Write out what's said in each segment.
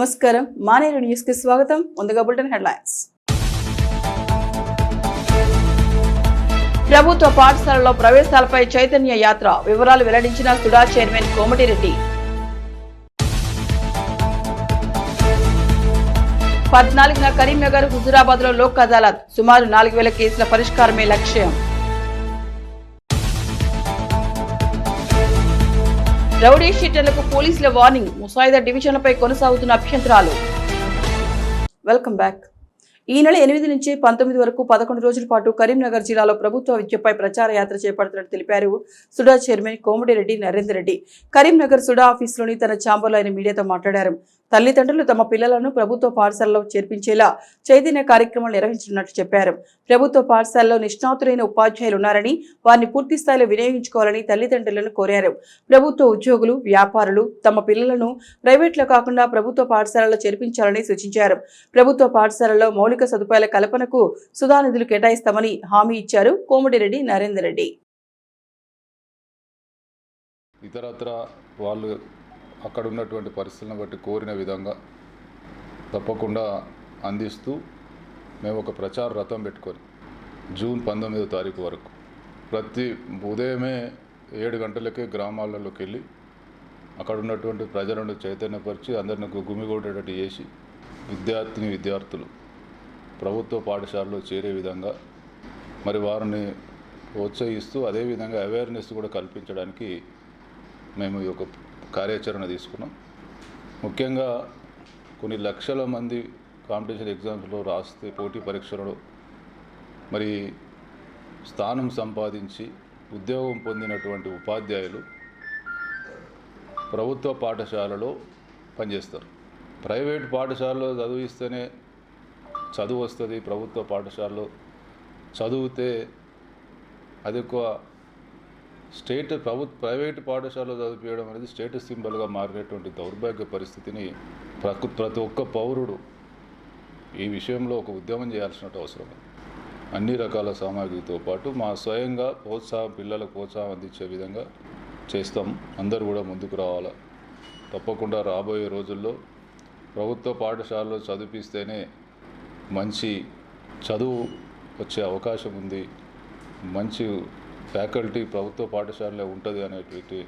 నమస్కారం. మానేరు న్యూస్కి స్వాగతం. ముందుగా బులెటిన్ హెడ్లైన్స్. ప్రభుత్వ పాఠశాలలో ప్రవేశాలపై చైతన్య యాత్ర. వివరాలు వెల్లడించిన సుడా చైర్మన్ కోమటిరెడ్డి. పద్నాలుగున కరీంనగర్ హుజురాబాద్లో లోక్ అదాలత్. సుమారు నాలుగు వేల కేసుల పరిష్కారమే లక్ష్యం. రౌడీ షీటర్లకు పోలీసుల వార్నింగ్ ముసాయిదా డివిజన్లపై కొనసాగుతున్న అభ్యంతరాలు. Welcome back. ఈ నెల ఎనిమిది నుంచి పంతొమ్మిది వరకు పదకొండు రోజుల పాటు కరీంనగర్ జిల్లాలో ప్రభుత్వ విద్యపై ప్రచార యాత్ర చేపడుతున్నట్టు తెలిపారు SUDA chairman Komatireddy Narender Reddy. Karimnagar SUDA ఆఫీసులోని తన ఛాంబర్లో ఆయన మీడియాతో మాట్లాడారు. తల్లిదండ్రులు తమ పిల్లలను ప్రభుత్వ పాఠశాలలో చేర్పించేలా చైతన్య కార్యక్రమాలు నిర్వహించనున్నట్లు చెప్పారు. ప్రభుత్వ పాఠశాలలో నిష్ణాతులైన ఉపాధ్యాయులు ఉన్నారని వారిని పూర్తి స్థాయిలో వినియోగించుకోవాలని తల్లిదండ్రులను కోరారు. ప్రభుత్వ ఉద్యోగులు వ్యాపారులు తమ పిల్లలను ప్రైవేట్లో కాకుండా ప్రభుత్వ పాఠశాలలో చేర్పించాలని సూచించారు. ప్రభుత్వ పాఠశాలలో మౌలిక సదుపాయాల కల్పనకు సుధా నిధులు కేటాయిస్తామని హామీ ఇచ్చారు కోమటిరెడ్డి నరేందర్ రెడ్డి. ఇతరత్ర వాళ్ళు అక్కడ ఉన్నటువంటి పరిస్థితులను బట్టి కోరిన విధంగా తప్పకుండా అందిస్తూ మేము ఒక ప్రచార రథం పెట్టుకొని జూన్ పంతొమ్మిదో తారీఖు వరకు ప్రతి ఉదయమే ఏడు గంటలకే గ్రామాలలోకి వెళ్ళి అక్కడ ఉన్నటువంటి ప్రజలను చైతన్యపరిచి అందరిని గుమిగూడేటట్టు చేసి విద్యార్థిని విద్యార్థులు ప్రభుత్వ పాఠశాలలో చేరే విధంగా మరి వారిని ప్రోత్సహిస్తూ అదేవిధంగా అవేర్నెస్ కూడా కల్పించడానికి మేము ఈ యొక్క కార్యాచరణ తీసుకున్నాం. ముఖ్యంగా కొన్ని లక్షల మంది కాంపిటీషన్ ఎగ్జామ్స్లో రాస్తే పోటీ పరీక్షలలో మరి స్థానం సంపాదించి ఉద్యోగం పొందినటువంటి ఉపాధ్యాయులు ప్రభుత్వ పాఠశాలలో పనిచేస్తారు. ప్రైవేట్ పాఠశాలలో చదివిస్తేనే చదువు వస్తుంది. ప్రభుత్వ పాఠశాలలో చదివితే అది ఎక్కువ స్టేట్ ప్రభుత్వ ప్రైవేట్ పాఠశాలలో చదివించడం అనేది స్టేటస్ సింబల్గా మారినటువంటి దౌర్భాగ్య పరిస్థితిని ప్రకృ ప్రతి ఒక్క పౌరుడు ఈ విషయంలో ఒక ఉద్యమం చేయాల్సిన అవసరం. అన్ని రకాల సామాగ్రితో పాటు మా స్వయంగా ప్రోత్సాహం పిల్లలకు ప్రోత్సాహం అందించే విధంగా చేస్తాం. అందరూ కూడా ముందుకు రావాలా? తప్పకుండా రాబోయే రోజుల్లో ప్రభుత్వ పాఠశాలలో చదివిస్తేనే మంచి చదువు వచ్చే అవకాశం ఉంది. మంచి ఫ్యాకల్టీ ప్రభుత్వ పాఠశాలలో ఉంటుంది అనేటువంటి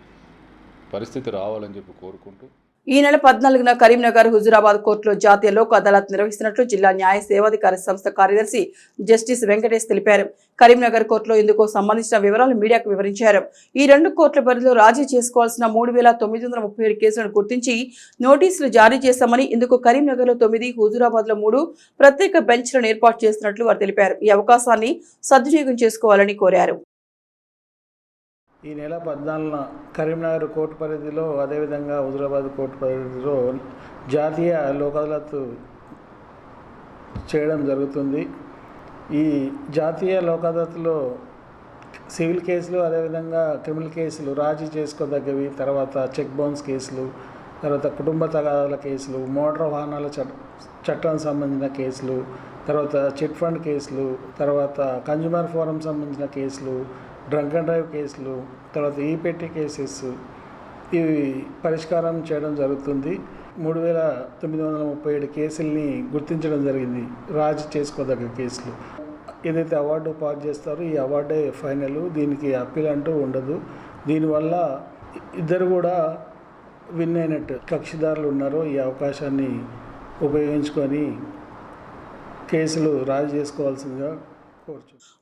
పరిస్థితి రావాలని చెప్పి కోరుకుంటూ ఈ నెల పద్నాలుగున కరీంనగర్ హుజురాబాద్ కోర్టులో జాతీయ లోక్ అదాలత్ నిర్వహిస్తున్నట్లు జిల్లా న్యాయ సేవాధికార సంస్థ కార్యదర్శి జస్టిస్ వెంకటేష్ తెలిపారు. కరీంనగర్ కోర్టులో ఇందుకు సంబంధించిన వివరాలు మీడియాకు వివరించారు. ఈ రెండు కోర్టుల పరిధిలో రాజీ చేసుకోవాల్సిన మూడు వేల తొమ్మిది వందల ముప్పై ఏడు కేసులను గుర్తించి నోటీసులు జారీ చేశామని ఇందుకు కరీంనగర్లో తొమ్మిది హుజురాబాద్లో మూడు ప్రత్యేక బెంచ్లను ఏర్పాటు చేస్తున్నట్లు వారు తెలిపారు. ఈ అవకాశాన్ని సద్వినియోగం చేసుకోవాలని కోరారు. ఈ నెల పద్నాలుగున కరీంనగర్ కోర్టు పరిధిలో అదేవిధంగా హుజరాబాద్ కోర్టు పరిధిలో జాతీయ లోక్ అదాలత్ చేయడం జరుగుతుంది. ఈ జాతీయ లోక్ అదాలత్లో సివిల్ కేసులు అదేవిధంగా క్రిమినల్ కేసులు రాజీ చేసుకోదగ్గవి తర్వాత చెక్ బౌన్స్ కేసులు తర్వాత కుటుంబ తగాదాల కేసులు మోటార్ వాహనాల చట్టం సంబంధించిన కేసులు తర్వాత చిట్ ఫండ్ కేసులు తర్వాత కన్జ్యూమర్ ఫోరం సంబంధించిన కేసులు డ్రంక్ అండ్ డ్రైవ్ కేసులు తర్వాత ఈ పెట్టి కేసెస్ ఇవి పరిష్కారం చేయడం జరుగుతుంది. మూడు వేల తొమ్మిది వందల ముప్పై ఏడు కేసుల్ని గుర్తించడం జరిగింది. రాజ్ చేసుకోదగ్గ కేసులు. ఏదైతే అవార్డు పాస్ చేస్తారో ఈ అవార్డే ఫైనల్. దీనికి అప్పీల్ అంటూ ఉండదు. దీనివల్ల ఇద్దరు కూడా విన్ అయినట్టు కక్షిదారులు ఉన్నారో ఈ అవకాశాన్ని ఉపయోగించుకొని కేసులు రాజీ చేసుకోవాల్సిందిగా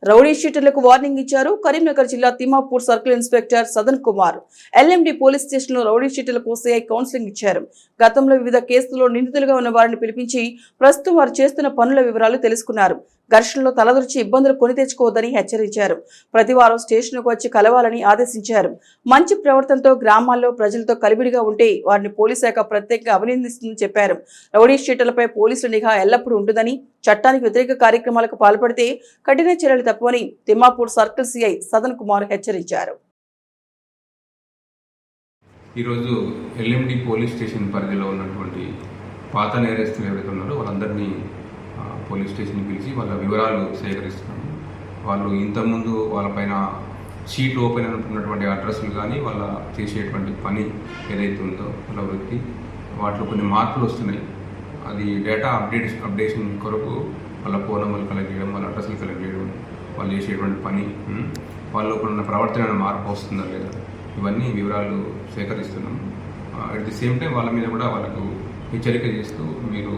రౌడీ షీటర్లకు వార్నింగ్ ఇచ్చారు. కరీంనగర్ జిల్లా Thimmapur circle inspector Sadan Kumar. LMD police స్టేషన్లో రౌడీ షీటర్లకు సిఐ కౌన్సిలింగ్ ఇచ్చారు. గతంలో వివిధ కేసుల్లో నిందితులుగా ఉన్న వారిని పిలిపించి ప్రస్తుతం వారు చేస్తున్న పనుల వివరాలు తెలుసుకున్నారు. ఘర్షణలో తలదొరిచి ఇబ్బందులు కొని తెచ్చుకోవద్దని హెచ్చరించారు. ప్రతివారం స్టేషన్కు వచ్చి కలవాలని ఆదేశించారు. మంచి ప్రవర్తనతో గ్రామాల్లో ప్రజలతో కలిబిడిగా ఉంటే వారిని పోలీసు శాఖ ప్రత్యేకంగా అభినందిస్తుందని చెప్పారు. రౌడీ షీటర్లపై పోలీసుల నిఘా ఎల్లప్పుడూ ఉంటుందని చట్టానికి వ్యతిరేక కార్యక్రమాలకు పాల్పడితే కఠిన చర్యలు తప్పవని తిమ్మాపూర్ సర్కిల్ సిఐ సదన్ కుమార్ హెచ్చరించారు. ఈరోజు ఎల్ఎండి పోలీస్ స్టేషన్ పరిధిలో ఉన్నటువంటి పాత నేరస్తులు ఎవరైతే ఉన్నారో పోలీస్ స్టేషన్కి పిలిచి వాళ్ళ వివరాలు సేకరిస్తున్నాము వాళ్ళు ఇంతకుముందు వాళ్ళపైన షీట్ ఓపెన్ అనుకున్నటువంటి అడ్రస్లు కానీ వాళ్ళ చేసేటువంటి పని ఏదైతే ఉందో వాళ్ళ వృత్తి వాటిలో కొన్ని మార్పులు వస్తున్నాయి. అది డేటా అప్డేట్ అప్డేషన్ కొరకు వాళ్ళ ఫోన్ నెంబర్లు కలెక్ట్ చేయడం వాళ్ళ అడ్రస్లు కలెక్ట్ చేయడం వాళ్ళు చేసేటువంటి పని వాళ్ళు ఉన్న ప్రవర్తన మార్పు వస్తుందా లేదా ఇవన్నీ వివరాలు సేకరిస్తున్నాం. అట్ ది సేమ్ టైం వాళ్ళ మీద కూడా వాళ్ళకు హెచ్చరిక చేస్తూ మీరు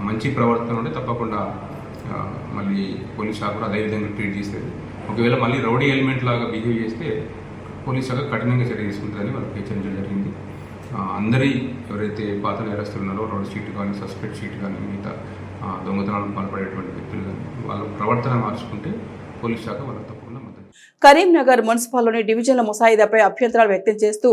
మంచి ప్రవర్తన ఉంటే తప్పకుండా మళ్ళీ పోలీస్ శాఖ కూడా అదేవిధంగా ట్రీట్ చేస్తుంది ఒకవేళ మళ్ళీ రౌడీ ఎలిమెంట్ లాగా బిహేవ్ చేస్తే పోలీస్ శాఖ కఠినంగా చర్య తీసుకుంటుందని వాళ్ళకి హెచ్చరించడం జరిగింది. అందరి ఎవరైతే పాత నేరస్తులు ఉన్నారో రౌడీ షీట్ కానీ సస్పెక్ట్ షీట్ కానీ మిగతా దొంగతనాలు దొంగతనాలకు పాల్పడేటువంటి వ్యక్తులు కానీ వాళ్ళ ప్రవర్తన మార్చుకుంటే పోలీస్ శాఖ వాళ్ళ కరీంనగర్ మున్సిపాల్లోని డివిజన్ల ముసాయిదాపై అభ్యంతరాలు వ్యక్తం చేస్తూ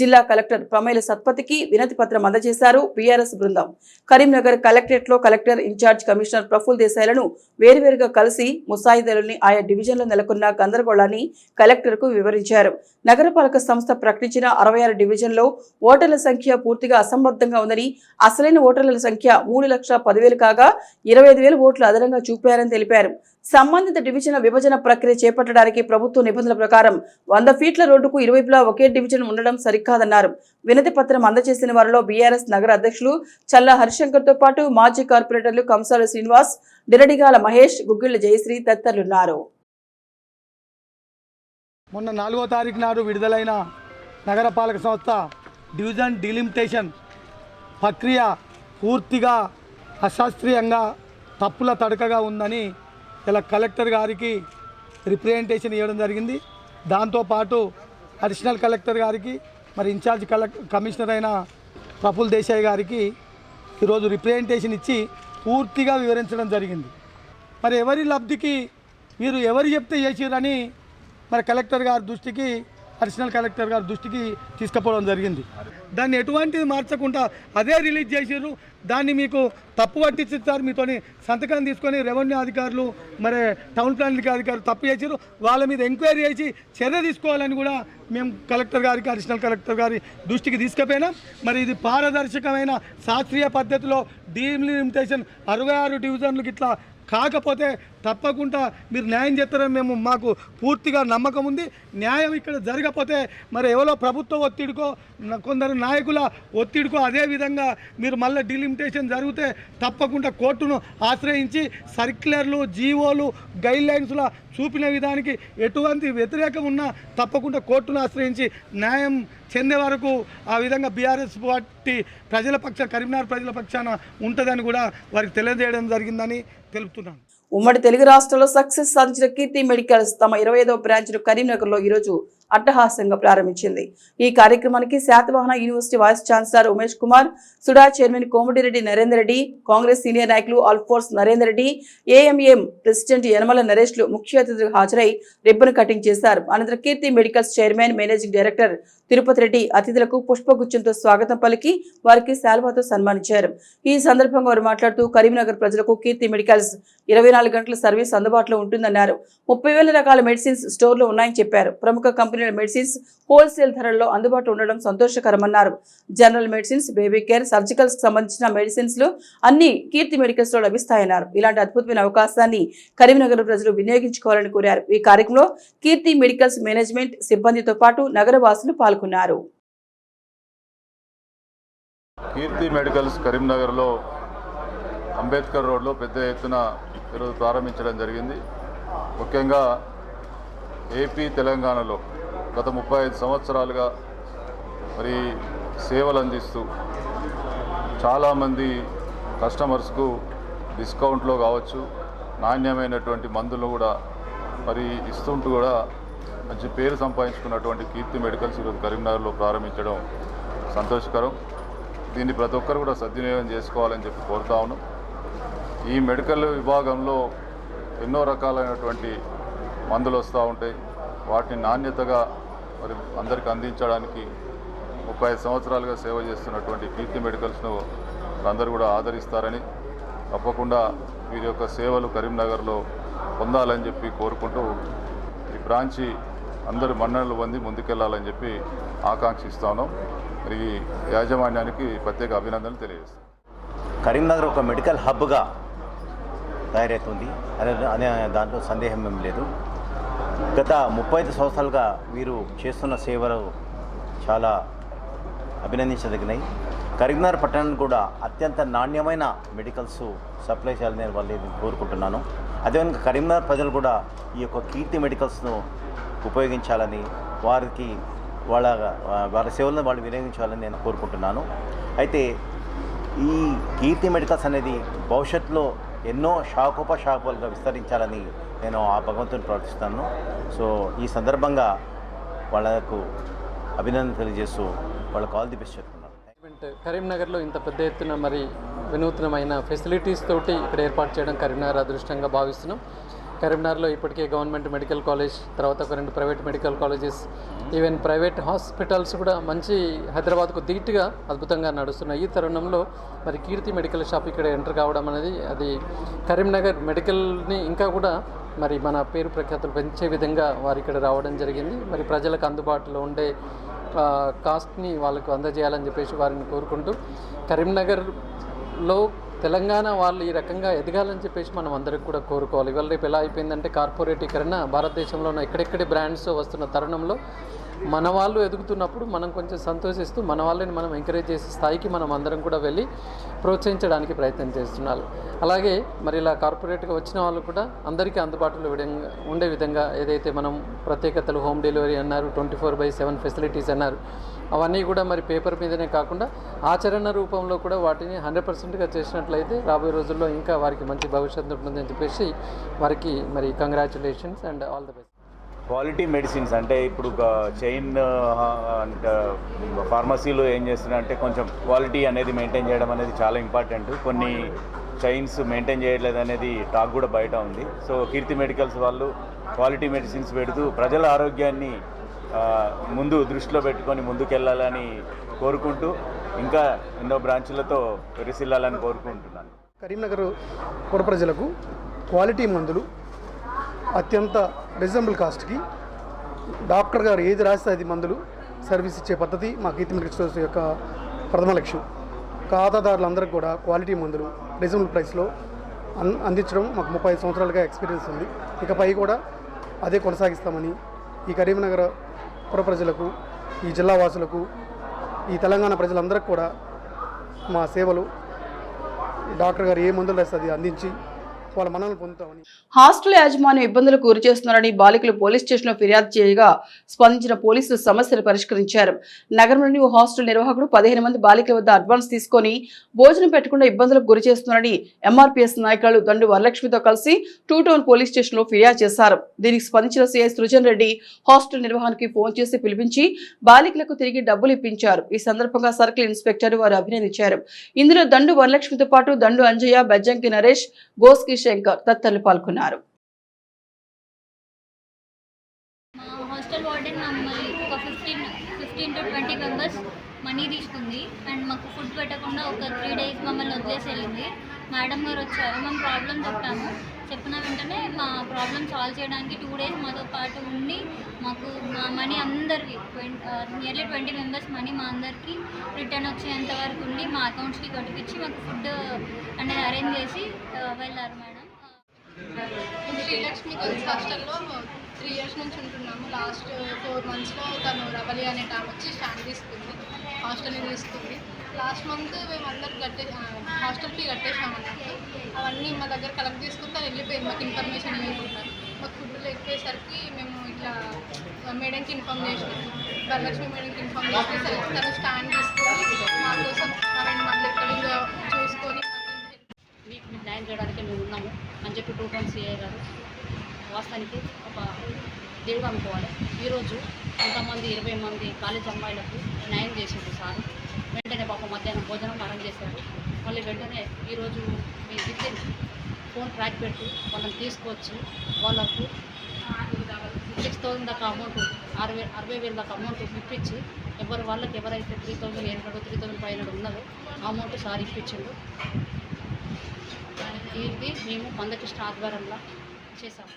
జిల్లా కలెక్టర్ ప్రమేల సత్పతికి వినతి పత్రం అందజేశారు బీఆర్ఎస్ బృందం. కరీంనగర్ కలెక్టరేట్లో కలెక్టర్ ఇన్ఛార్జ్ కమిషనర్ ప్రఫుల్ దేశాయ్లను వేరువేరుగా కలిసి ముసాయిదాలోని ఆయా డివిజన్లో నెలకొన్న గందరగోళాన్ని కలెక్టర్కు వివరించారు. నగరపాలక సంస్థ ప్రకటించిన అరవై ఆరు డివిజన్లో ఓటర్ల సంఖ్య పూర్తిగా అసంబద్ధంగా ఉందని అసలైన ఓటర్ల సంఖ్య మూడు లక్షల పదివేలు కాగా ఇరవై ఐదు వేల ఓట్లు అదనంగా చూపారని తెలిపారు. సంబంధిత డివిజన్ల విభజన ప్రక్రియ చేపట్టడానికి ప్రభుత్వ నిబంధనల ప్రకారం వంద ఫీట్ల రోడ్డుకు ఇరువైపులా ఒకే డివిజన్ ఉండడం సరికాదన్నారు. వినతి పత్రం అందజేసిన వారిలో బీఆర్ఎస్ నగర అధ్యక్షులు చల్లా హరిశంకర్తో పాటు మాజీ కార్పొరేటర్లు కంసాల శ్రీనివాస్ డిరడిగాల మహేష్ గుగ్గిళ్ళ జయశ్రీ తదితరులున్నారు. మొన్న నాలుగో తారీఖు నాడు విడుదలైన నగరపాలక సంస్థ డివిజన్ డిలిమిటేషన్ ప్రక్రియ పూర్తిగా అశాస్త్రీయంగా తప్పుల తడకగా ఉందని ఇలా కలెక్టర్ గారికి రిప్రజెంటేషన్ ఇవ్వడం జరిగింది. దాంతోపాటు అడిషనల్ కలెక్టర్ గారికి మరి ఇన్ఛార్జ్ కలెక్ కమిషనర్ అయిన ప్రఫుల్ దేశాయ్ గారికి ఈరోజు రిప్రజెంటేషన్ ఇచ్చి పూర్తిగా వివరించడం జరిగింది. మరి ఎవరి లబ్ధికి మీరు ఎవరు చెప్తే చేసిరని మరి కలెక్టర్ గారి దృష్టికి అడిషనల్ కలెక్టర్ గారి దృష్టికి తీసుకుపోవడం జరిగింది. దాన్ని ఎటువంటిది మార్చకుండా అదే రిలీజ్ చేసిర్రు. దాన్ని మీకు తప్పు పట్టించారు మీతోని సంతకం తీసుకొని రెవెన్యూ అధికారులు మరి టౌన్ ప్లానింగ్ అధికారులు తప్పు చేశారు వాళ్ళ మీద ఎంక్వైరీ చేసి చర్య తీసుకోవాలని కూడా మేము కలెక్టర్ గారికి అడిషనల్ కలెక్టర్ గారి దృష్టికి తీసుకుపోయినాం. మరి ఇది పారదర్శకమైన శాస్త్రీయ పద్ధతిలో డీలిమిటేషన్ అరవై ఆరు డివిజన్లకు ఇట్లా కాకపోతే తప్పకుండా మీరు న్యాయం చేస్తారని మేము మాకు పూర్తిగా నమ్మకం ఉంది. న్యాయం ఇక్కడ జరగకపోతే మరి ఎవరో ప్రభుత్వ ఒత్తిడికో కొందరు నాయకుల ఒత్తిడికో అదేవిధంగా మీరు మళ్ళీ డిలిమిటేషన్ జరిగితే తప్పకుండా కోర్టును ఆశ్రయించి సర్క్యులర్లు జీవోలు గైడ్ లైన్స్లో చూపిన విధానికి ఎటువంటి వ్యతిరేకం ఉన్నా తప్పకుండా కోర్టును ఆశ్రయించి న్యాయం చెందే వరకు ఆ విధంగా బీఆర్ఎస్ పార్టీ ప్రజల పక్ష కరీంనగర్ ప్రజల పక్షాన ఉంటుందని కూడా వారికి తెలియజేయడం జరిగిందని తెలుపుతున్నాను. ఉమ్మడి తెలుగు రాష్ట్రాల్లో సక్సెస్ సాధించిన కీర్తి మెడికల్స్ తమ ఇరవై ఐదవ బ్రాంచ్ను కరీంనగర్లో ఈరోజు అట్టహాసంగా ప్రారంభించింది. ఈ కార్యక్రమానికి Satavahana university vice chancellor Umesh Kumar SUDA chairman Komatireddy Narender Reddy Congress senior నాయకులు అల్ఫోర్స్ నరేందర్ రెడ్డి ఏఎంఎం ప్రెసిడెంట్ యనమల నరేష్లు ముఖ్య అతిథులకు హాజరై రిబ్బన్ కటింగ్ చేశారు. అనంతరం Keerthi medicals chairman managing director Tirupati Reddy అతిథులకు పుష్పగుచ్చంతో స్వాగతం పలికి వారికి శాల్వాతో సన్మానించారు. ఈ సందర్భంగా వారు మాట్లాడుతూ కరీంనగర్ ప్రజలకు కీర్తి మెడికల్స్ ఇరవై నాలుగు గంటల సర్వీస్ అందుబాటులో ఉంటుందన్నారు. ముప్పై వేల రకాల మెడిసిన్స్ స్టోర్లో ఉన్నాయని చెప్పారు. ప్రముఖ కంపెనీ జనరల్ మెడిసిన్స్ హోల్సేల్ ధరల్లో అందుబాటులో ఉండడం సంతోషకరమన్నారు. General medicines baby care surgicals సంబంధించిన మెడిసిన్స్లు అన్ని కీర్తి మెడికల్స్లో లభిస్తాయన్నారు. ఇలాంటి అద్భుతమైన అవకాశాన్ని కరీంనగర్ ప్రజలు వినియోగించుకోవాలని కోరారు. ఈ కార్యక్రమంలో కీర్తి మెడికల్స్ మేనేజ్మెంట్ సిబ్బందితో పాటు నగరవాసులు పాల్గొన్నారు. కీర్తి మెడికల్స్ కరీంనగర్లో అంబేద్కర్ రోడ్లో పెద్ద ఎత్తున ఈరోజు ప్రారంభించడం జరిగింది. ముఖ్యంగా ఏపీ తెలంగాణలో గత ముప్పై ఐదు సంవత్సరాలుగా మరి సేవలు అందిస్తూ చాలామంది కస్టమర్స్కు డిస్కౌంట్లో కావచ్చు నాణ్యమైనటువంటి మందులు కూడా మరి ఇస్తుంటూ కూడా మంచి పేరు సంపాదించుకున్నటువంటి కీర్తి మెడికల్స్ ఈరోజు కరీంనగర్లో ప్రారంభించడం సంతోషకరం. దీన్ని ప్రతి ఒక్కరు కూడా సద్వినియోగం చేసుకోవాలని చెప్పి కోరుతా ఉన్నాం. ఈ మెడికల్ విభాగంలో ఎన్నో రకాలైనటువంటి మందులు వస్తూ ఉంటాయి. వాటిని నాణ్యతగా మరి అందరికి అందించడానికి ముప్పై సంవత్సరాలుగా సేవ చేస్తున్నటువంటి కీర్తి మెడికల్స్ను అందరూ కూడా ఆదరిస్తారని తప్పకుండా వీరి యొక్క సేవలు కరీంనగర్లో పొందాలని చెప్పి కోరుకుంటూ ఈ బ్రాంచి అందరూ మన్ననలు పొంది ముందుకెళ్ళాలని చెప్పి ఆకాంక్షిస్తాను. మరి ఈ యాజమాన్యానికి ప్రత్యేక అభినందనలు తెలియజేస్తాను. కరీంనగర్ ఒక మెడికల్ హబ్గా తయారవుతుంది అనే అనే దాంట్లో సందేహం ఏం లేదు. గత ముప్పై ఐదు సంవత్సరాలుగా వీరు చేస్తున్న సేవలు చాలా అభినందించదగినాయి కరీంనగర్ పట్టణానికి కూడా అత్యంత నాణ్యమైన మెడికల్స్ సప్లై చేయాలని నేను వాళ్ళని కోరుకుంటున్నాను అదేవిధంగా కరీంనగర్ ప్రజలు కూడా ఈ యొక్క కీర్తి మెడికల్స్ను ఉపయోగించాలని వారికి వాళ్ళ వాళ్ళ సేవలను వాళ్ళు వినియోగించాలని నేను కోరుకుంటున్నాను. అయితే ఈ కీర్తి మెడికల్స్ అనేది భవిష్యత్తులో ఎన్నో శాఖోపశాఖలుగా విస్తరించాలని నేను ఆ భగవంతుని ప్రార్థిస్తాను. సో ఈ సందర్భంగా వాళ్ళకు అభినందన తెలియజేస్తూ వాళ్ళకు ఆల్ ది బెస్ట్ చెప్తున్నాను కరీంనగర్లో ఇంత పెద్ద ఎత్తున మరి వినూత్నమైన ఫెసిలిటీస్ తోటి ఇక్కడ ఏర్పాటు చేయడం కరీంనగర్ అదృష్టంగా భావిస్తున్నాం. కరీంనగర్లో ఇప్పటికే గవర్నమెంట్ మెడికల్ కాలేజ్ తర్వాత ఒక రెండు private medical colleges even private hospitals కూడా మంచి హైదరాబాద్కు ధీటుగా అద్భుతంగా నడుస్తున్నాయి. ఈ తరుణంలో మరి కీర్తి మెడికల్ షాప్ ఇక్కడ ఎంటర్ కావడం అనేది అది కరీంనగర్ మెడికల్ని ఇంకా కూడా మరి మన పేరు ప్రఖ్యాతులు పెంచే విధంగా వారు ఇక్కడ రావడం జరిగింది. మరి ప్రజలకు అందుబాటులో ఉండే కాస్ట్ని వాళ్ళకు అందజేయాలని చెప్పేసి వారిని కోరుకుంటూ కరీంనగర్లో తెలంగాణ వాళ్ళు ఈ రకంగా ఎదగాలని చెప్పేసి మనం అందరికి కూడా కోరుకోవాలి. ఇవాళ రేపు ఎలా అయిపోయిందంటే కార్పొరేటీకరణ భారతదేశంలో ఉన్న ఎక్కడెక్కడి బ్రాండ్స్ వస్తున్న తరుణంలో మన వాళ్ళు ఎదుగుతున్నప్పుడు మనం కొంచెం సంతోషిస్తూ మన వాళ్ళని మనం ఎంకరేజ్ చేసే స్థాయికి మనం అందరం కూడా వెళ్ళి ప్రోత్సహించడానికి ప్రయత్నం చేస్తున్నారు. అలాగే మరి ఇలా కార్పొరేట్గా వచ్చిన వాళ్ళు కూడా అందరికీ అందుబాటులో విధంగా ఉండే విధంగా ఏదైతే మనం ప్రత్యేకతలు హోమ్ డెలివరీ అన్నారు twenty four by seven facilities అన్నారు అవన్నీ కూడా మరి పేపర్ మీదనే కాకుండా ఆచరణ రూపంలో కూడా వాటిని హండ్రెడ్ పర్సెంట్గా చేసినట్లయితే రాబోయే రోజుల్లో ఇంకా వారికి మంచి భవిష్యత్తు ఉంటుందని చెప్పేసి వారికి మరి congratulations and all the best. Quality medicines అంటే ఇప్పుడు చైన్ ఫార్మసీలో ఏం చేస్తున్నారంటే కొంచెం క్వాలిటీ అనేది మెయింటైన్ చేయడం అనేది చాలా ఇంపార్టెంట్. కొన్ని చైన్స్ మెయింటైన్ చేయట్లేదు అనేది టాక్ కూడా బయట ఉంది. సో కీర్తి మెడికల్స్ వాళ్ళు క్వాలిటీ మెడిసిన్స్ పెడుతూ ప్రజల ఆరోగ్యాన్ని ముందు దృష్టిలో పెట్టుకొని ముందుకెళ్ళాలని కోరుకుంటూ ఇంకా ఎన్నో బ్రాంచులతో విరిసిల్లాలని కోరుకుంటున్నాను. కరీంనగర్ పుర ప్రజలకు క్వాలిటీ మందులు అత్యంత రీజనబుల్ కాస్ట్కి డాక్టర్ గారు ఏది రాస్తే అది మందులు సర్వీస్ ఇచ్చే పద్ధతి మా కీర్తి మెడికల్ స్టోర్స్ యొక్క ప్రథమ లక్ష్యం. ఖాతాదారులందరికీ కూడా క్వాలిటీ మందులు రీజనబుల్ ప్రైస్లో అన్ అందించడం మాకు ముప్పై ఐదు సంవత్సరాలుగా ఎక్స్పీరియన్స్ ఉంది. ఇకపై కూడా అదే కొనసాగిస్తామని ఈ కరీంనగర్ పుర ప్రజలకు ఈ జిల్లా వాసులకు ఈ తెలంగాణ ప్రజలందరికీ కూడా మా సేవలు. డాక్టర్ గారు ఏ మందులు రాస్తే అది అందించి వాళ్ళ మనల్ని పొందుతామని. హాస్టల్ యాజమాన్యం ఇబ్బందులకు గురి చేస్తున్నారని బాలికలు పోలీస్ స్టేషన్లో ఫిర్యాదు చేయగా స్పందించిన పోలీసులు సమస్యలు పరిష్కరించారు. నగరంలోని ఓ హాస్టల్ నిర్వాహకుడు పదిహేను మంది బాలికల వద్ద అడ్వాన్స్ తీసుకొని భోజనం పెట్టకుండా ఇబ్బందులకు గురి చేస్తున్నారని ఎంఆర్పీఎస్ నాయకులు దండు వరలక్ష్మితో కలిసి టూ టౌన్ పోలీస్ స్టేషన్లో ఫిర్యాదు చేశారు. దీనికి స్పందించిన సీఐ సృజన్ రెడ్డి హాస్టల్ నిర్వహణకి ఫోన్ చేసి పిలిపించి బాలికలకు తిరిగి డబ్బులు ఇప్పించారు. ఈ సందర్భంగా సర్కిల్ ఇన్స్పెక్టర్ వారు అభినందించారు. ఇందులో దండు వరలక్ష్మితో పాటు దండు అంజయ్య బెజ్జంకి నరేష్ గోస్కి శంకర్ తదితరులు పాల్గొన్నారు. హాస్టల్ వార్డెన్ మమ్మల్ని ఒక fifteen fifteen to twenty members money తీసుకుంది. అండ్ మాకు ఫుడ్ పెట్టకుండా ఒక త్రీ డేస్ మమ్మల్ని వదిలేసి వెళ్ళింది. మేడం గారు వచ్చారు. మేము ప్రాబ్లం చెప్పాము. చెప్పిన వెంటనే మా ప్రాబ్లమ్ సాల్వ్ చేయడానికి టూ డేస్ మాతో పాటు ఉండి మాకు మా మనీ అందరికీ నియర్లీ ట్వంటీ మెంబర్స్ మనీ మా అందరికీ రిటర్న్ వచ్చేంత వరకు ఉండి మా అకౌంట్స్కి కట్టిపించి మాకు ఫుడ్ అనేది అరేంజ్ చేసి వెళ్ళారు మేడం. శ్రీలక్ష్మి గర్ల్స్ హాస్టల్లో త్రీ ఇయర్స్ నుంచి ఉంటున్నాము. లాస్ట్ ఫోర్ మంత్స్లో తను రవలి అనే టామ్ వచ్చి స్టాండ్ తీసుకుంది హాస్టల్ని తీసుకుంది లాస్ట్ మంత్ మేము అందరు కట్టే హాస్టల్ ఫీ కట్టేసాం అన్నట్టు. అవన్నీ మా దగ్గర కలెక్ట్ చేసుకుని తను వెళ్ళిపోయింది. మాకు ఇన్ఫర్మేషన్ ఇవ్వకుండా. మాకు ఫుడ్ లేకపోయేసరికి మేము ఇట్లా మేడంకి ఇన్ఫామ్ చేసినాం. వరలక్ష్మి మేడంకి ఇన్ఫామ్ చేసేసరికి తను స్టాండ్ తీసుకొని మా కోసం ఆమె మళ్ళీ ఎక్కడ చూసుకొని మీకు న్యాయం చేయడానికి మేము ఉన్నాము అని చెప్పి టూ టౌన్ సిఐ గారు వాస్తవానికి ఒక దేవుడు అనుకోవాలి. ఈరోజు కొంతమంది ఇరవై మంది కాలేజ్ అమ్మాయిలకు న్యాయం చేసింది సార్. వెంటనే పాప మధ్యాహ్నం భోజనం అరేంజ్ చేశారు. మళ్ళీ వెంటనే ఈరోజు మీ వితిన్ ఫోన్ ట్రాక్ పెట్టి వాళ్ళని తీసుకొచ్చి వాళ్ళకు సిక్స్ థౌసండ్ దాకా అమౌంట్ అరవై అరవై వేల దాకా అమౌంట్ ఇప్పించి ఎవరి వాళ్ళకి ఎవరైతే three thousand eight hundred three thousand five hundred ఉన్నదో అమౌంట్ సార్ ఇప్పించిండు. ఇది మేము మందకృష్ణ ఆధ్వర్యంలో చేశాము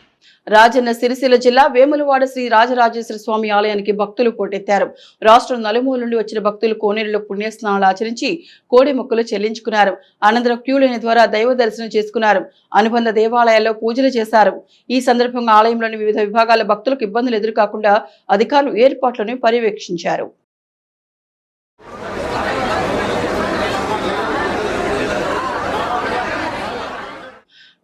రాజన్న సిరిసిల్ల జిల్లా వేములవాడ శ్రీ రాజరాజేశ్వర స్వామి ఆలయానికి భక్తులు పోటెత్తారు రాష్ట్రం నలుమూల నుండి వచ్చిన భక్తులు కోనేరులో పుణ్యస్నానాలు ఆచరించి కోడి మొక్కలు చెల్లించుకున్నారు. అనంతరం క్యూలైన ద్వారా దైవ దర్శనం చేసుకున్నారు. అనుబంధ దేవాలయాల్లో పూజలు చేశారు. ఈ సందర్భంగా ఆలయంలోని వివిధ విభాగాల భక్తులకు ఇబ్బందులు ఎదురుకాకుండా అధికారులు ఏర్పాట్లను పర్యవేక్షించారు.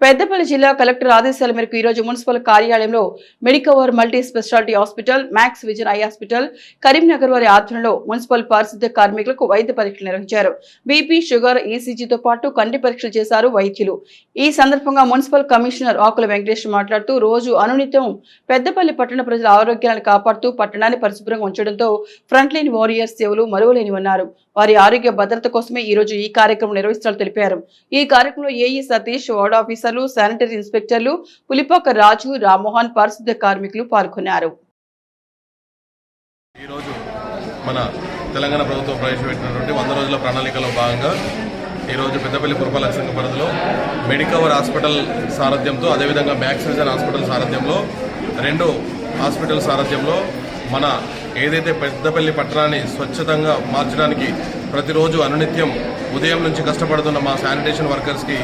పెద్దపల్లి జిల్లా కలెక్టర్ ఆదేశాల మేరకు ఈ రోజు మున్సిపల్ కార్యాలయంలో Medicover multi speciality hospital Max Vision eye hospital Karimnagar వారి ఆధ్వర్యంలో మున్సిపల్ పారిశుద్ధ్య కార్మికులకు వైద్య పరీక్షలు నిర్వహించారు. బీపీ షుగర్ ఈసీజీతో పాటు కంటి పరీక్షలు చేశారు వైద్యులు. ఈ సందర్భంగా మున్సిపల్ కమిషనర్ ఆకుల వెంకటేష్ మాట్లాడుతూ రోజు అనునిత్యం పెద్దపల్లి పట్టణ ప్రజల ఆరోగ్యాలను కాపాడుతూ పట్టణాన్ని పరిశుభ్రంగా ఉంచడంతో ఫ్రంట్లైన్ వారియర్స్ సేవలు మరువలేనివన్నారు. వారి ఆరోగ్య భద్రత కోసమే ఈ రోజు ఈ కార్యక్రమం నిర్వహిస్తున్నట్లు తెలిపారు. ఈ కార్యక్రమంలో ఏఈ సతీష్ వార్డ్ ఆఫీసర్లు శానిటరీ ఇన్స్పెక్టర్లు పులిపాక రాజు రామ్మోహన్ పారిశుద్ధ్య కార్మికులు పాల్గొన్నారు. ఈరోజు మన తెలంగాణ ప్రభుత్వం ప్రవేశపెట్టినటువంటి వంద రోజుల ప్రణాళికలో భాగంగా ఈరోజు పెద్దపల్లి పురపాలక సంఘ పరిధిలో మెడికవర్ హాస్పిటల్ సారథ్యంతో అదేవిధంగా మ్యాక్సిజన్ హాస్పిటల్ సారథ్యంలో రెండు హాస్పిటల్ సారథ్యంలో మన ఏదైతే పెద్దపల్లి పట్టణాన్ని స్వచ్ఛతంగా మార్చడానికి ప్రతిరోజు అనునిత్యం ఉదయం నుంచి కష్టపడుతున్న మా శానిటేషన్ వర్కర్స్కి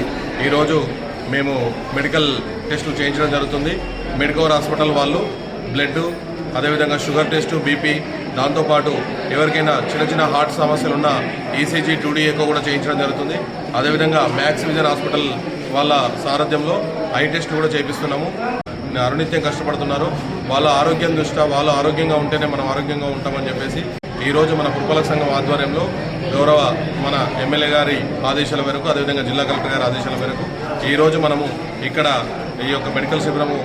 ఈరోజు మేము మెడికల్ టెస్టులు చేయించడం జరుగుతుంది. మెడికవర్ హాస్పిటల్ వాళ్ళు బ్లడ్ అదేవిధంగా షుగర్ టెస్ట్ బీపీ దాంతోపాటు ఎవరికైనా చిన్న చిన్న హార్ట్ సమస్యలు ఉన్న ఈసీజీ టూడీ ఎక్కువ కూడా చేయించడం జరుగుతుంది. అదేవిధంగా మ్యాక్స్ విజన్ హాస్పిటల్ వాళ్ళ సారథ్యంలో ఐ టెస్ట్ కూడా చేపిస్తున్నాము. అరునిత్యం కష్టపడుతున్నారు. వాళ్ళ ఆరోగ్యం దృష్ట్యా వాళ్ళు ఆరోగ్యంగా ఉంటేనే మనం ఆరోగ్యంగా ఉంటామని చెప్పేసి ఈరోజు మన పురపాలక సంఘం ఆధ్వర్యంలో గౌరవ మన ఎమ్మెల్యే గారి ఆదేశాల మేరకు అదేవిధంగా జిల్లా కలెక్టర్ గారి ఆదేశాల మేరకు ఈరోజు మనము ఇక్కడ ఈ యొక్క మెడికల్ శిబిరము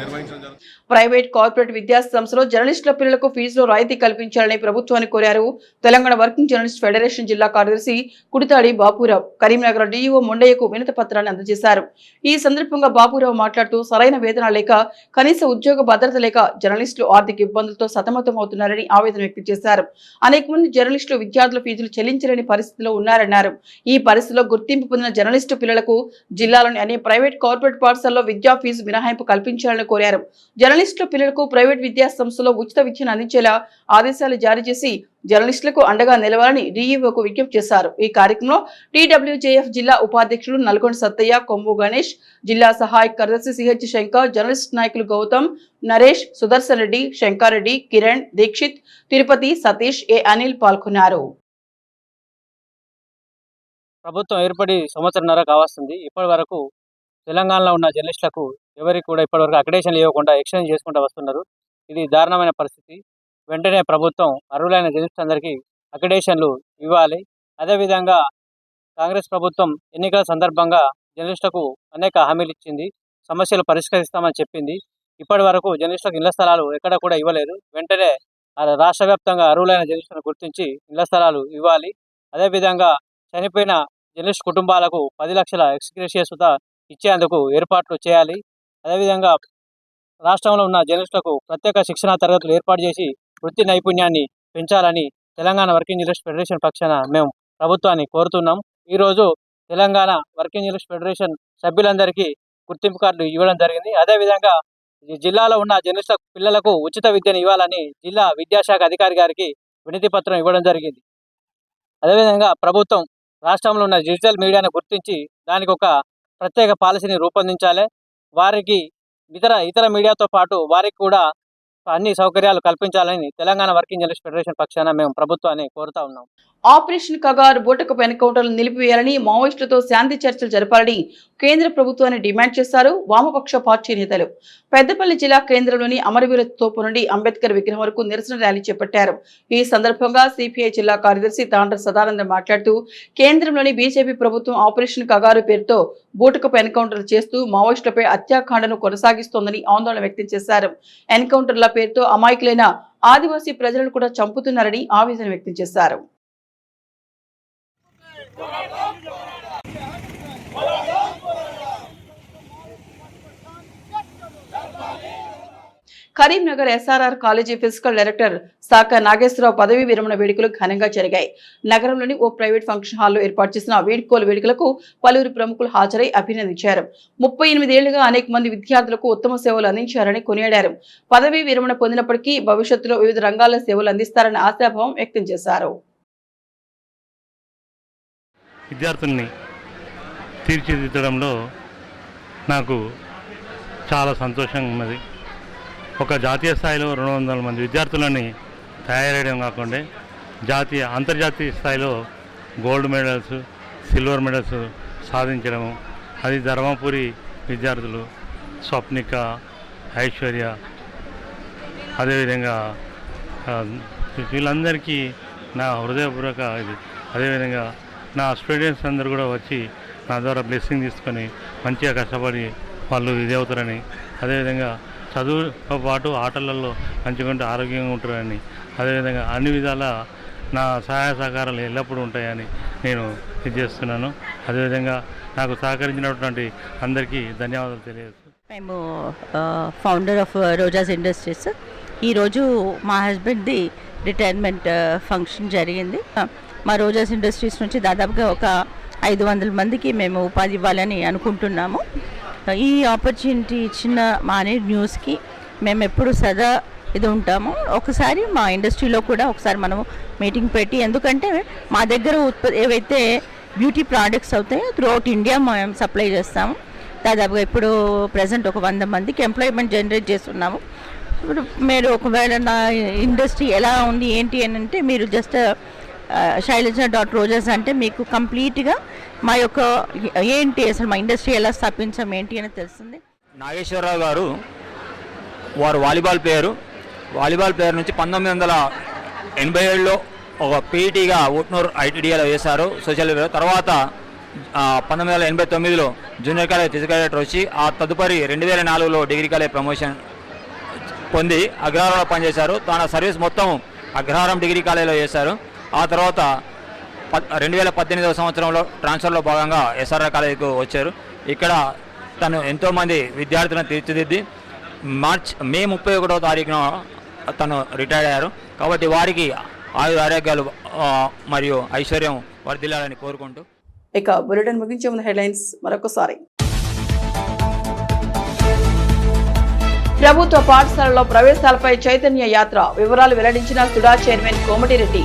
నిర్వహించడం జరుగుతుంది. ప్రైవేట్ కార్పొరేట్ విద్యా సంస్థలో జర్నలిస్టుల పిల్లలకు ఫీజులో రాయితీ కల్పించాలని ప్రభుత్వాన్ని కోరారు. తెలంగాణ వర్కింగ్ జర్నలిస్ట్ ఫెడరేషన్ జిల్లా కార్యదర్శి కుడితాడి బాపురావు కరీంనగర్ డీఈఓ మొండయ్యకు వినతి పత్రాన్ని అందజేశారు. ఈ సందర్భంగా బాపురావు మాట్లాడుతూ సరైన వేతన లేక కనీస ఉద్యోగ భద్రత లేక జర్నలిస్టులు ఆర్థిక ఇబ్బందులతో సతమతమవుతున్నారని ఆవేదన వ్యక్తం చేశారు. అనేక మంది జర్నలిస్టులు విద్యార్థుల ఫీజులు చెల్లించలేని పరిస్థితిలో ఉన్నారన్నారు. ఈ పరిస్థితిలో గుర్తింపు పొందిన జర్నలిస్టు పిల్లలకు జిల్లాలోని అనే ప్రైవేట్ కార్పొరేట్ పాఠశాలలో విద్యా ఫీజు మినహాయింపు కల్పించాలని కోరారు. జర్నలిస్టుల పిల్లలకు ప్రైవేట్ విద్యా సంస్థలో ఉచిత విద్యను అందించేలా ఆదేశాలు జారీ చేసి జర్నలిస్టులకు అండగా నిలవాలని డీఈఓకు విజ్ఞప్తి చేశారు. ఈ కార్యక్రమంలో టీడబ్ల్యూజేఎఫ్ జిల్లా ఉపాధ్యక్షులు నల్గొండ సత్తయ్య కొమ్ము గణేష్ జిల్లా సహాయక కార్యదర్శి సిహెచ్ శంకర్ జర్నలిస్ట్ నాయకులు గౌతమ్ నరేష్ సుదర్శన్ రెడ్డి శంకారెడ్డి కిరణ్ దీక్షిత్ తిరుపతి సతీష్ ఏ అనిల్ పాల్గొన్నారు. ప్రభుత్వం ఏర్పడి సంవత్సరంన్నర కావస్తుంది ఇప్పటి వరకు తెలంగాణలో ఉన్న జర్నలిస్టులకు ఎవరికి కూడా ఇప్పటివరకు అక్రిడేషన్ ఇవ్వకుండా ఎక్స్చేంజ్ చేసుకుంటూ వస్తున్నారు. ఇది దారుణమైన పరిస్థితి. వెంటనే ప్రభుత్వం అర్హులైన జర్నలిస్ట్ అందరికీ అక్రిడేషన్లు ఇవ్వాలి. అదేవిధంగా కాంగ్రెస్ ప్రభుత్వం ఎన్నికల సందర్భంగా జర్నలిస్టులకు అనేక హామీలు ఇచ్చింది. సమస్యలు పరిష్కరిస్తామని చెప్పింది. ఇప్పటి వరకు జర్నలిస్టులకు ఇళ్ళ స్థలాలు ఎక్కడ కూడా ఇవ్వలేదు. వెంటనే ఆ రాష్ట్ర వ్యాప్తంగా అర్హులైన జర్నలిస్టులను గుర్తించి ఇళ్ళ స్థలాలు ఇవ్వాలి. అదేవిధంగా చనిపోయిన జర్నలిస్ట్ కుటుంబాలకు పది లక్షల ఎక్స్గ్రేషియస్ ఇచ్చేందుకు ఏర్పాట్లు చేయాలి. అదేవిధంగా రాష్ట్రంలో ఉన్న జర్నలిస్టులకు ప్రత్యేక శిక్షణా తరగతులు ఏర్పాటు చేసి వృత్తి నైపుణ్యాన్ని పెంచాలని తెలంగాణ వర్కింగ్ జర్నలిస్ట్ ఫెడరేషన్ పక్షాన మేము ప్రభుత్వాన్ని కోరుతున్నాం. ఈరోజు తెలంగాణ వర్కింగ్ జర్నలిస్ట్ ఫెడరేషన్ సభ్యులందరికీ గుర్తింపు కార్డులు ఇవ్వడం జరిగింది. అదేవిధంగా ఈ జిల్లాలో ఉన్న జర్నలిస్టుల పిల్లలకు ఉచిత విద్యను ఇవ్వాలని జిల్లా విద్యాశాఖ అధికారి గారికి వినతి పత్రం ఇవ్వడం జరిగింది. అదేవిధంగా ప్రభుత్వం రాష్ట్రంలో ఉన్న డిజిటల్ మీడియాను గుర్తించి దానికి ఒక ప్రత్యేక పాలసీని రూపొందించాలి. వారికి ఇతర ఇతర మీడియాతో పాటు వారికి కూడా అన్ని సౌకర్యాలు కల్పించాలని తెలంగాణ వర్కింగ్ జర్నలిస్ట్ ఫెడరేషన్ పక్షాన మేము ప్రభుత్వాన్ని కోరుతా ఉన్నాం. ఆపరేషన్ కగారు బూటకపు ఎన్కౌంటర్లు నిలిపివేయాలని మావోయిస్టులతో శాంతి చర్చలు జరపాలని కేంద్ర ప్రభుత్వాన్ని డిమాండ్ చేశారు వామపక్ష పార్టీ నేతలు. పెద్దపల్లి జిల్లా కేంద్రంలోని అమరవీర తోపు నుండి అంబేద్కర్ విగ్రహం వరకు నిరసన ర్యాలీ చేపట్టారు. ఈ సందర్భంగా సిపిఐ జిల్లా కార్యదర్శి తాండ్ర సదానంద మాట్లాడుతూ కేంద్రంలోని బీజేపీ ప్రభుత్వం ఆపరేషన్ కగారు పేరుతో బూటకపు ఎన్కౌంటర్లు చేస్తూ మావోయిస్టులపై హత్యాకాండను కొనసాగిస్తోందని ఆందోళన వ్యక్తం చేశారు. ఎన్కౌంటర్ల పేరుతో అమాయకులైన ఆదివాసీ ప్రజలను కూడా చంపుతున్నారని ఆవేదన వ్యక్తం చేశారు. Karimnagar SRR college physical director Saka Nageswararao పదవీ విరమణ వేడుకలు ఘనంగా జరిగాయి. నగరంలోని ఓ ప్రైవేట్ ఫంక్షన్ హాల్లో ఏర్పాటు చేసిన వేడుకోలు వేడుకలకు పలువురు ప్రముఖులు హాజరై అభినందించారు. ముప్పై ఎనిమిదేళ్ళుగా అనేక మంది విద్యార్థులకు ఉత్తమ సేవలు అందించారని కొనియాడారు. పదవీ విరమణ పొందినప్పటికీ భవిష్యత్తులో వివిధ రంగాల్లో సేవలు అందిస్తారని ఆశాభావం వ్యక్తం చేశారు. విద్యార్థుల్ని తీర్చిదిద్దడంలో నాకు చాలా సంతోషంగా ఉన్నది. ఒక జాతీయ స్థాయిలో రెండు వందల మంది విద్యార్థులని తయారేయడం కాకుండా జాతీయ అంతర్జాతీయ స్థాయిలో గోల్డ్ మెడల్స్ సిల్వర్ మెడల్స్ సాధించడము అది ధర్మపురి విద్యార్థులు స్వప్నిక ఐశ్వర్య అదేవిధంగా వీళ్ళందరికీ నా హృదయపూర్వక ఇది. అదేవిధంగా నా స్టూడెంట్స్ అందరూ కూడా వచ్చి నా ద్వారా బ్లెస్సింగ్ తీసుకొని మంచిగా కష్టపడి వాళ్ళు ఇది అవుతారని అదేవిధంగా చదువుతో పాటు ఆటలలో మంచిగా ఉంటే ఆరోగ్యంగా ఉంటారని అదేవిధంగా అన్ని విధాల నా సహాయ సహకారాలు ఎల్లప్పుడూ ఉంటాయని నేను ఇది చేస్తున్నాను. అదేవిధంగా నాకు సహకరించినటువంటి అందరికీ ధన్యవాదాలు తెలియదు మేము ఫౌండర్ ఆఫ్ రోజాస్ ఇండస్ట్రీస్ ఈరోజు మా హస్బెండ్ది రిటైర్మెంట్ ఫంక్షన్ జరిగింది. మా రోజాస్ ఇండస్ట్రీస్ నుంచి దాదాపుగా ఒక ఐదు వందల మందికి మేము ఉపాధి ఇవ్వాలని అనుకుంటున్నాము. ఈ ఆపర్చునిటీ ఇచ్చిన మా అనే న్యూస్కి మేము ఎప్పుడు సదా ఇది ఉంటాము. ఒకసారి మా ఇండస్ట్రీలో కూడా ఒకసారి మనము మీటింగ్ పెట్టి ఎందుకంటే మా దగ్గర ఉత్పత్తి ఏవైతే బ్యూటీ ప్రోడక్ట్స్ అవుతాయో త్రూఅవుట్ ఇండియా మేము సప్లై చేస్తాము. దాదాపుగా ఇప్పుడు ప్రజెంట్ ఒక వంద మందికి ఎంప్లాయ్మెంట్ జనరేట్ చేస్తున్నాము. ఇప్పుడు మీరు ఒకవేళ నా ఇండస్ట్రీ ఎలా ఉంది ఏంటి అని అంటే మీరు జస్ట్ శైలజ డాట్ రోజెస్ అంటే మీకు కంప్లీట్గా మా యొక్క ఏంటి అసలు మా ఇండస్ట్రీ ఎలా స్థాపించాం ఏంటి అని తెలుస్తుంది? నాగేశ్వరరావు గారు వారు వాలీబాల్ ప్లేయరు. వాలీబాల్ ప్లేయర్ నుంచి పంతొమ్మిది వందల ఎనభై ఏడులో ఒక పీఈటీగా ఊట్నూరు ఐటీడీఏలో వేశారు సోషల్ తర్వాత పంతొమ్మిది వందల ఎనభై తొమ్మిదిలో జూనియర్ కాలేజ్ ఫిజికల్ డైరెక్టర్ వచ్చి ఆ తదుపరి రెండు వేల నాలుగులో డిగ్రీ కాలేజ్ ప్రమోషన్ పొంది అగ్రహారంలో పనిచేశారు. తన సర్వీస్ మొత్తం అగ్రహారం డిగ్రీ కాలేజీలో చేశారు ఆ తర్వాత రెండు వేల పద్దెనిమిదవ సంవత్సరంలో ట్రాన్స్ఫర్లో భాగంగా ఎస్ఆర్ఆర్ కాలేజీకి వచ్చారు. ఇక్కడ తను ఎంతోమంది విద్యార్థులను తీర్చిదిద్ది మార్చ్ మే ముప్పై ఒకటో తారీఖున తను రిటైర్ అయ్యారు. కాబట్టి వారికి ఆయు ఆరోగ్యాలు మరియు ఐశ్వర్యం వర్ధిల్లాలని కోరుకుంటూ. ఇక బులెటిన్ ముగించే ముందు హెడ్లైన్స్ మరొకసారి. ప్రభుత్వ పాఠశాలలో ప్రవేశాలపై చైతన్య యాత్ర వివరాలు వెల్లడించిన సుడా చైర్మన్ కోమటిరెడ్డి.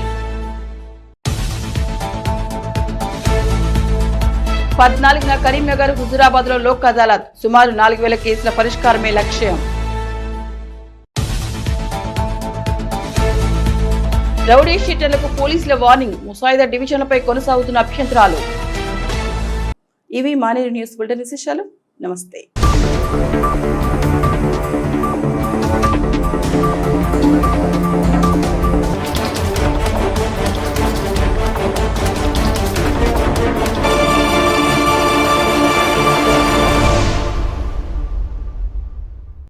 పద్నాలుగున కరీంనగర్ హుజురాబాద్లో లోక్ అదాలత్. సుమారు నాలుగు వేల కేసుల పరిష్కారమే లక్ష్యం. రౌడీ షీటర్లకు పోలీసుల వార్నింగ్. ముసాయిదా డివిజన్లపై కొనసాగుతున్న అభ్యంతరాలు. ఇవి మానేరు న్యూస్ బులెటిన్ విశేషాలు. నమస్తే.